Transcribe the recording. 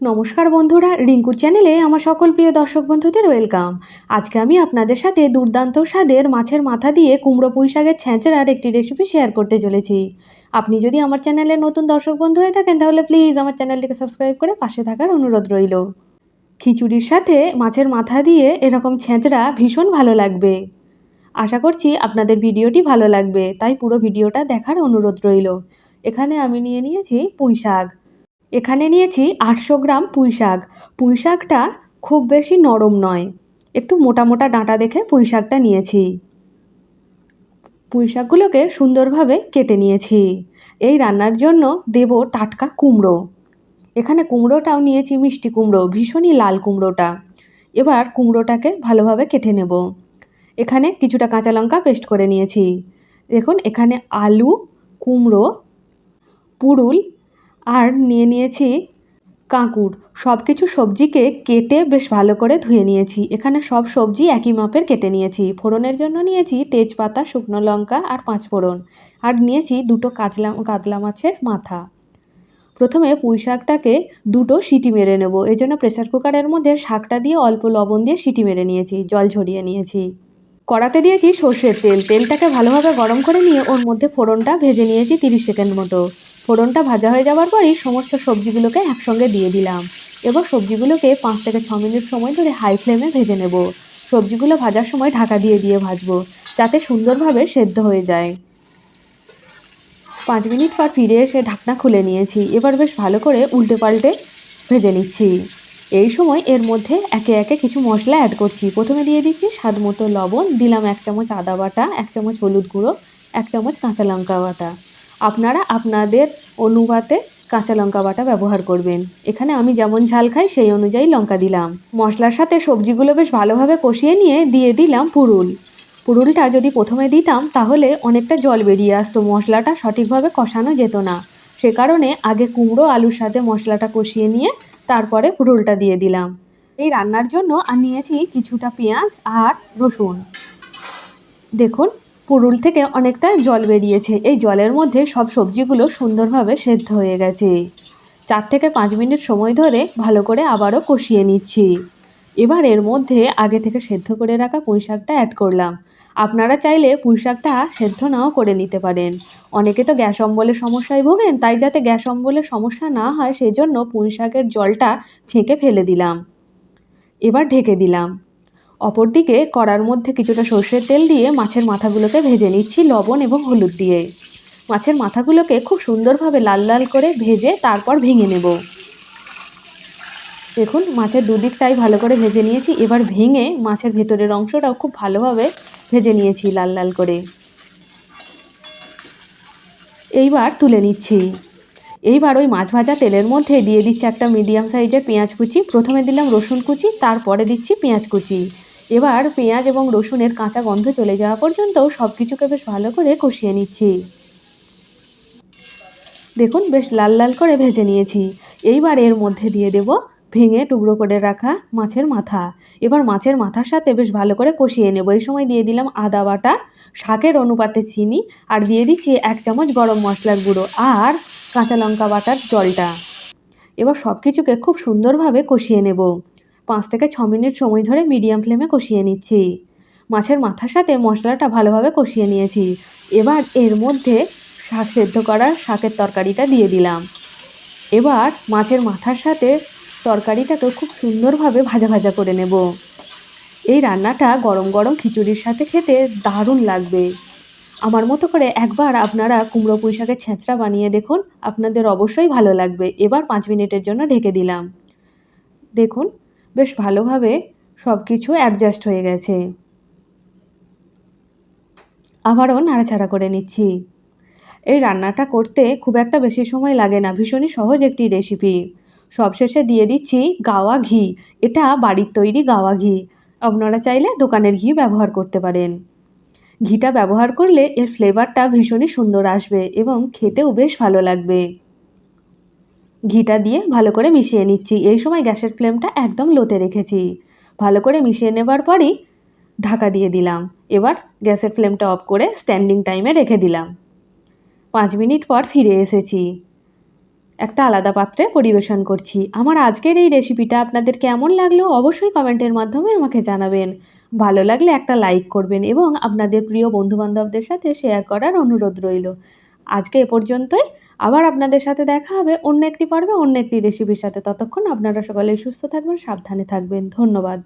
নমস্কার বন্ধুরা, রিঙ্কুর চ্যানেলে আমার সকল প্রিয় দর্শক বন্ধুদের ওয়েলকাম। আজকে আমি আপনাদের সাথে দুর্দান্ত স্বাদের মাছের মাথা দিয়ে কুমড়ো পুঁই শাকের ছ্যাঁচড়ার একটি রেসিপি শেয়ার করতে চলেছি। আপনি যদি আমার চ্যানেলে নতুন দর্শক বন্ধু হয়ে থাকেন, তাহলে প্লিজ আমার চ্যানেলটিকে সাবস্ক্রাইব করে পাশে থাকার অনুরোধ রইল। খিচুড়ির সাথে মাছের মাথা দিয়ে এরকম ছ্যাঁচড়া ভীষণ ভালো লাগবে। আশা করছি আপনাদের ভিডিওটি ভালো লাগবে, তাই পুরো ভিডিওটা দেখার অনুরোধ রইল। এখানে আমি নিয়ে নিয়েছি পুঁই শাক। এখানে নিয়েছি আটশো গ্রাম পুঁই শাক। পুঁই শাকটা খুব বেশি নরম নয়। একটু মোটা মোটা ডাঁটা দেখে পুঁই শাকটা নিয়েছি। পুঁই শাকগুলোকে সুন্দরভাবে কেটে নিয়েছি। এই রান্নার জন্য দেব টাটকা কুমড়ো। এখানে কুমড়োটাও নিয়েছি মিষ্টি কুমড়ো, ভীষণই লাল কুমড়োটা। এবার কুমড়োটাকে ভালোভাবে কেটে নেব। এখানে কিছুটা কাঁচা লঙ্কা পেস্ট করে নিয়েছি। দেখুন, এখানে আলু, কুমড়ো, পুরুল আর নিয়ে নিয়েছি কাঁকুর সব কিছু সবজিকে কেটে বেশ ভালো করে ধুয়ে নিয়েছি। এখানে সব সবজি একই মাপের কেটে নিয়েছি। ফোড়নের জন্য নিয়েছি তেজপাতা, শুকনো লঙ্কা আর পাঁচ ফোড়ন। আর নিয়েছি দুটো কাতলা কাতলা মাছের মাথা। প্রথমে পুঁই শাকটাকে দুটো সিটি মেরে নেব। এই জন্য প্রেসার কুকারের মধ্যে শাকটা দিয়ে অল্প লবণ দিয়ে সিটি মেরে নিয়েছি, জল ঝরিয়ে নিয়েছি। কড়াতে দিয়েছি সর্ষের তেল। তেলটাকে ভালোভাবে গরম করে নিয়ে ওর মধ্যে ফোড়নটা ভেজে নিয়েছি তিরিশ সেকেন্ড মতো। ফোড়নটা ভাজা হয়ে যাওয়ার পরেই সমস্ত সবজিগুলোকে একসঙ্গে দিয়ে দিলাম। এবার সবজিগুলোকে পাঁচ থেকে ছ মিনিট সময় ধরে হাই ফ্লেমে ভেজে নেব। সবজিগুলো ভাজার সময় ঢাকা দিয়ে দিয়ে ভাজবো, যাতে সুন্দরভাবে সেদ্ধ হয়ে যায়। পাঁচ মিনিট পর ফিরে এসে ঢাকনা খুলে নিয়েছি। এবার বেশ ভালো করে উল্টে পাল্টে ভেজে নিচ্ছি। এই সময় এর মধ্যে একে একে কিছু মশলা অ্যাড করছি। প্রথমে দিয়ে দিচ্ছি স্বাদ মতো লবণ, দিলাম এক চামচ আদা বাটা, এক চামচ হলুদ গুঁড়ো, এক চামচ কাঁচা লঙ্কা বাটা। আপনারা আপনাদের অনুপাতে কাঁচা লঙ্কা বাটা ব্যবহার করবেন। এখানে আমি যেমন ঝাল খাই, সেই অনুযায়ী লঙ্কা দিলাম। মশলার সাথে সবজিগুলো বেশ ভালোভাবে কষিয়ে নিয়ে দিয়ে দিলাম পুরুল। পুরুলটা যদি প্রথমে দিতাম, তাহলে অনেকটা জল বেরিয়ে আসতো, মশলাটা সঠিকভাবে কষানো যেত না। সে কারণে আগে কুমড়ো, আলুর সাথে মশলাটা কষিয়ে নিয়ে তারপরে পুরুলটা দিয়ে দিলাম। এই রান্নার জন্য আমি নিয়েছি কিছুটা পেঁয়াজ আর রসুন। দেখুন পুরুল থেকে অনেকটা জল বেরিয়েছে। এই জলের মধ্যে সব সবজিগুলো সুন্দরভাবে সেদ্ধ হয়ে গেছে। চার থেকে পাঁচ মিনিট সময় ধরে ভালো করে আবারও কষিয়ে নিচ্ছি। এবার এর মধ্যে আগে থেকে সেদ্ধ করে রাখা পুঁই শাকটা অ্যাড করলাম। আপনারা চাইলে পুঁই শাকটা সেদ্ধ নাও করে নিতে পারেন। অনেকে তো গ্যাস অম্বলের সমস্যায় ভোগেন, তাই যাতে গ্যাস অম্বলের সমস্যা না হয় সেই জন্য পুঁই শাকের জলটা ছেঁকে ফেলে দিলাম। এবার ঢেকে দিলাম। অপরদিকে কড়ার মধ্যে কিছুটা সর্ষের তেল দিয়ে মাছের মাথাগুলোকে ভেজে নিচ্ছি লবণ এবং হলুদ দিয়ে। মাছের মাথাগুলোকে খুব সুন্দরভাবে লাল লাল করে ভেজে তারপর ভেঙে নেব। দেখুন, মাছের দুদিকটাই ভালো করে ভেজে নিয়েছি। এবার ভেঙে মাছের ভেতরের অংশটাও খুব ভালোভাবে ভেজে নিয়েছি লাল লাল করে। এইবার তুলে নিচ্ছি। এইবার ওই মাছ ভাজা তেলের মধ্যে দিয়ে দিচ্ছি একটা মিডিয়াম সাইজের পেঁয়াজ কুচি। প্রথমে দিলাম রসুন কুচি, তারপরে দিচ্ছি পেঁয়াজ কুচি। এবার পেঁয়াজ এবং রসুনের কাঁচা গন্ধ চলে যাওয়া পর্যন্ত সব কিছুকে বেশ ভালো করে কষিয়ে নিচ্ছি। দেখুন, বেশ লাল লাল করে ভেজে নিয়েছি। এইবার এর মধ্যে দিয়ে দেব ভেঙে টুকরো করে রাখা মাছের মাথা। এবার মাছের মাথার সাথে বেশ ভালো করে কষিয়ে নেব। এই সময় দিয়ে দিলাম আদা বাটা, শাকের অনুপাতে চিনি, আর দিয়ে দিচ্ছি এক চামচ গরম মশলার গুঁড়ো আর কাঁচা লঙ্কা বাটার জলটা। এবার সব কিছুকে খুব সুন্দরভাবে কষিয়ে নেব। পাঁচ থেকে ছ মিনিট সময় ধরে মিডিয়াম ফ্লেমে কষিয়ে নিচ্ছি। মাছের মাথার সাথে মশলাটা ভালোভাবে কষিয়ে নিয়েছি। এবার এর মধ্যে শাক সেদ্ধ করা শাকের তরকারিটা দিয়ে দিলাম। এবার মাছের মাথার সাথে তরকারিটাকে খুব সুন্দরভাবে ভাজা ভাজা করে নেব। এই রান্নাটা গরম গরম খিচুড়ির সাথে খেতে দারুণ লাগবে। আমার মতো করে একবার আপনারা কুমড়ো পুঁই শাকের ছেঁচড়া বানিয়ে দেখুন। আপনাদের অবশ্যই ভালো লাগবে। এবার পাঁচ মিনিটের জন্য ঢেকে দিলাম। দেখুন বেশ ভালোভাবে সব কিছু অ্যাডজাস্ট হয়ে গেছে। আবারও নাড়াচাড়া করে নিচ্ছি। এই রান্নাটা করতে খুব একটা বেশি সময় লাগে না, ভীষণই সহজ একটি রেসিপি সবশেষে দিয়ে দিচ্ছি গাওয়া ঘি। এটা বাড়ির তৈরি গাওয়া ঘি। আপনারা চাইলে দোকানের ঘি ব্যবহার করতে পারেন। ঘিটা ব্যবহার করলে এর ফ্লেভারটা ভীষণই সুন্দর আসবে এবং খেতেও বেশ ভালো লাগবে। ঘিটা দিয়ে ভালো করে মিশিয়ে নিচ্ছি। এই সময় গ্যাসের ফ্লেমটা একদম লোতে রেখেছি। ভালো করে মিশিয়ে নেবার পরই ঢাকা দিয়ে দিলাম। এবার গ্যাসের ফ্লেমটা অফ করে স্ট্যান্ডিং টাইমে রেখে দিলাম। পাঁচ মিনিট পর ফিরে এসেছি। একটা আলাদা পাত্রে পরিবেশন করছি। আমার আজকের এই রেসিপিটা আপনাদের কেমন লাগল অবশ্যই কমেন্টের মাধ্যমে আমাকে জানাবেন। ভালো লাগলে একটা লাইক করবেন এবং আপনাদের প্রিয় বন্ধুবান্ধবদের সাথে শেয়ার করার অনুরোধ রইল। আজকে এ পর্যন্তই। আবার আপনাদের সাথে দেখা হবে অন্য একটি পর্বে, অন্য একটি রেসিপির সাথে। ততক্ষণ আপনারা সকলে সুস্থ থাকবেন, সাবধানে থাকবেন। ধন্যবাদ।